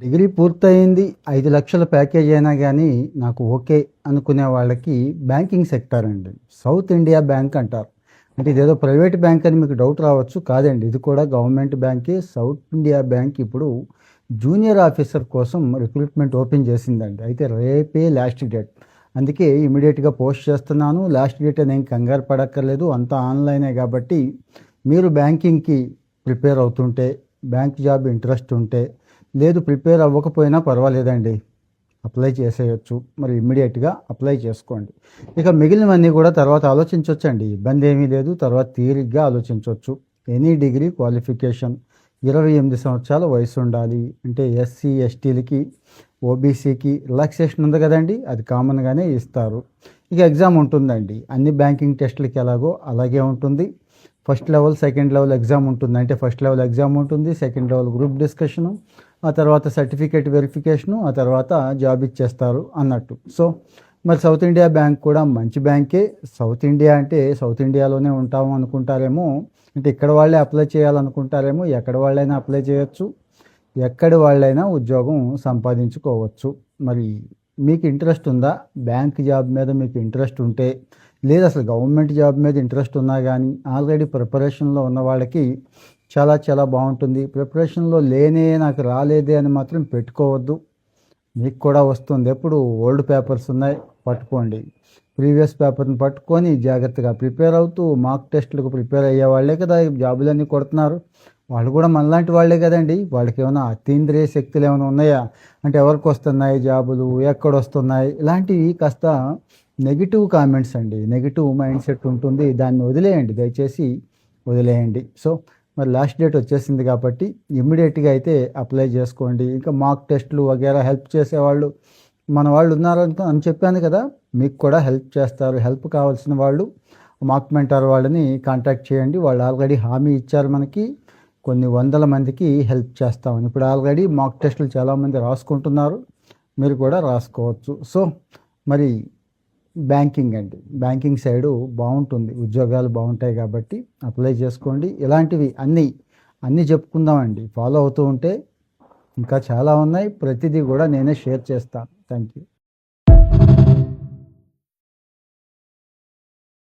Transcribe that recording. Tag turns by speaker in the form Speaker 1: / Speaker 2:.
Speaker 1: Degree పూర్తయింది ఐదు లక్షల ప్యాకేజ్ అయినా కానీ నాకు ఓకే అనుకునే వాళ్ళకి బ్యాంకింగ్ సెక్టర్ అండి. సౌత్ ఇండియా బ్యాంక్ అంటారు. అంటే ఇదేదో ప్రైవేట్ బ్యాంక్ అని మీకు డౌట్ రావచ్చు కాదండి. ఇది కూడా గవర్నమెంట్ బ్యాంకే. సౌత్ ఇండియా బ్యాంక్ ఇప్పుడు జూనియర్ ఆఫీసర్ కోసం రిక్రూట్మెంట్ ఓపెన్ చేసిందండి. అయితే రేపే లాస్ట్ డేట్. అందుకే ఇమీడియట్గా పోస్ట్ చేస్తున్నాను. లాస్ట్ డేట్ అని ఏం కంగారు పడక్కర్లేదు. అంతా ఆన్లైనే కాబట్టి మీరు బ్యాంకింగ్కి ప్రిపేర్ అవుతుంటే బ్యాంక్ జాబ్ ఇంట్రెస్ట్ ఉంటే లేదు ప్రిపేర్ అవ్వకపోయినా పర్వాలేదండి. అప్లై చేసేయచ్చు. మరి ఇమ్మీడియట్గా అప్లై చేసుకోండి. ఇక మిగిలినవన్నీ కూడా తర్వాత ఆలోచించవచ్చండి ఇబ్బంది ఏమీ లేదు. తర్వాత తీరిగ్గా ఆలోచించవచ్చు ఎనీ డిగ్రీ క్వాలిఫికేషన్. ఇరవై ఎనిమిది సంవత్సరాల వయసు ఉండాలి అంటే ఎస్సీ ఎస్టీలకి ఓబీసీకి రిలాక్సేషన్ ఉంది కదండి. అది కామన్గానే ఇస్తారు. ఇక ఎగ్జామ్ ఉంటుందండి. అన్ని బ్యాంకింగ్ టెస్టులకి ఎలాగో అలాగే ఉంటుంది. First level second level exam ఉంటుంది అంటే ఫస్ట్ లెవెల్ ఎగ్జామ్ ఉంటుంది. Second level group discussion. ఆ తర్వాత సర్టిఫికేట్ వెరిఫికేషను ఆ తర్వాత జాబ్ ఇచ్చేస్తారు అన్నట్టు. సో మరి సౌత్ ఇండియా బ్యాంక్ కూడా మంచి బ్యాంకే. సౌత్ ఇండియా అంటే సౌత్ ఇండియాలోనే ఉంటాము అనుకుంటారేమో. అంటే ఇక్కడ వాళ్ళే అప్లై చేయాలనుకుంటారేమో ఎక్కడ వాళ్ళైనా అప్లై చేయొచ్చు ఎక్కడి వాళ్ళైనా ఉద్యోగం సంపాదించుకోవచ్చు. మరి మీకు ఇంట్రెస్ట్ ఉందా? బ్యాంక్ జాబ్ మీద మీకు ఇంట్రెస్ట్ ఉంటే లేదు అసలు గవర్నమెంట్ జాబ్ మీద ఇంట్రెస్ట్ ఉన్నా కానీ ఆల్రెడీ ప్రిపరేషన్లో ఉన్న వాళ్ళకి చాలా చాలా బాగుంటుంది. ప్రిపరేషన్లో లేనే నాకు రాలేదే అని మాత్రం పెట్టుకోవద్దు. మీకు కూడా వస్తుంది. ఎప్పుడు ఓల్డ్ పేపర్స్ ఉన్నాయి పట్టుకోండి. ప్రీవియస్ పేపర్ని పట్టుకొని జాగ్రత్తగా ప్రిపేర్ అవుతూ మాక్ టెస్టులకు ప్రిపేర్ అయ్యే వాళ్ళే కదా జాబులన్నీ కొడుతున్నారు. వాళ్ళు కూడా మనలాంటి వాళ్ళే కదండి. వాళ్ళకి ఏమైనా అతీంద్రియ శక్తులు ఏమైనా ఉన్నాయా? అంటే ఎవరికి వస్తున్నాయి జాబులు? ఎక్కడ వస్తున్నాయి? ఇలాంటివి కాస్త నెగిటివ్ కామెంట్స్ అండి. నెగిటివ్ మైండ్ సెట్ ఉంటుంది. దాన్ని వదిలేయండి. దయచేసి వదిలేయండి. సో మరి లాస్ట్ డేట్ వచ్చేసింది కాబట్టి ఇమ్మీడియట్గా అయితే అప్లై చేసుకోండి. ఇంకా మాక్ టెస్ట్లు వగేరా హెల్ప్ చేసేవాళ్ళు మన వాళ్ళు ఉన్నారు అని చెప్పాను కదా మీకు కూడా హెల్ప్ చేస్తారు. హెల్ప్ కావాల్సిన వాళ్ళు మాక్ మెంటార్ వాళ్ళని కాంటాక్ట్ చేయండి. వాళ్ళు ఆల్రెడీ హామీ ఇచ్చారు మనకి. కొన్ని వందల మందికి హెల్ప్ చేస్తామని. ఇప్పుడు ఆల్రెడీ మాక్ టెస్టులు చాలామంది రాసుకుంటున్నారు. మీరు కూడా రాసుకోవచ్చు. సో మరి బ్యాంకింగ్ అండి. బ్యాంకింగ్ సైడు బాగుంటుంది. ఉద్యోగాలు బాగుంటాయి కాబట్టి అప్లై చేసుకోండి. ఇలాంటివి అన్నీ అన్నీ చెప్పుకుందామండి. ఫాలో అవుతూ ఉంటే ఇంకా చాలా ఉన్నాయి. ప్రతిదీ కూడా నేనే షేర్ చేస్తాను. Thank you